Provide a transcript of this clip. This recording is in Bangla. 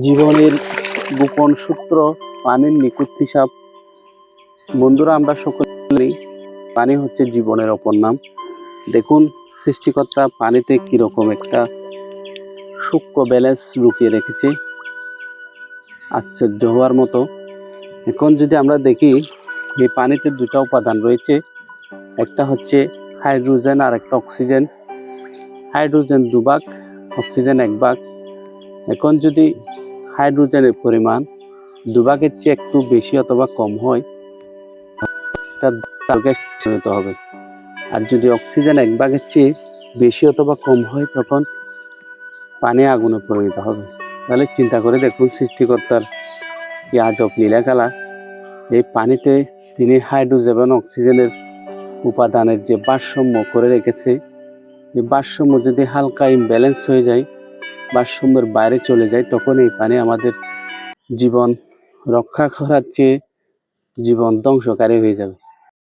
জীবনের গোপন সূত্র, পানির নিখুঁত হিসাব। বন্ধুরা, আমরা সকলেই পানি হচ্ছে জীবনের অপর নাম। দেখুন, সৃষ্টিকর্তা পানিতে কীরকম একটা সূক্ষ্ম ব্যালেন্স লুকিয়ে রেখেছে। আশ্চর্য হওয়ার মতো। এখন যদি আমরা দেখি, এই পানিতে দুটা উপাদান রয়েছে। একটা হচ্ছে হাইড্রোজেন আর একটা অক্সিজেন হাইড্রোজেন দুভাগ অক্সিজেন এক ভাগ এখন যদি হাইড্রোজেনের পরিমাণ দুভাগের চেয়ে একটু বেশি অথবা কম হয় হবে। আর যদি অক্সিজেন এক ভাগের চেয়ে বেশি অথবা কম হয়, তখন পানি আগুনে পরিণত হবে। তাহলে চিন্তা করে দেখুন সৃষ্টিকর্তার কি আজব লীলাখালা এই পানিতে তিনি হাইড্রোজেন অক্সিজেনের উপাদানের যে ভারসাম্য করে রেখেছে, এই ভারসাম্য যদি হালকা ইমব্যালেন্স হয়ে যায় ভারসাম্যের বাইরে চলে যায়, তখন এই পানি আমাদের জীবন রক্ষা করার চেয়ে জীবন ধ্বংসকারী হয়ে যাবে।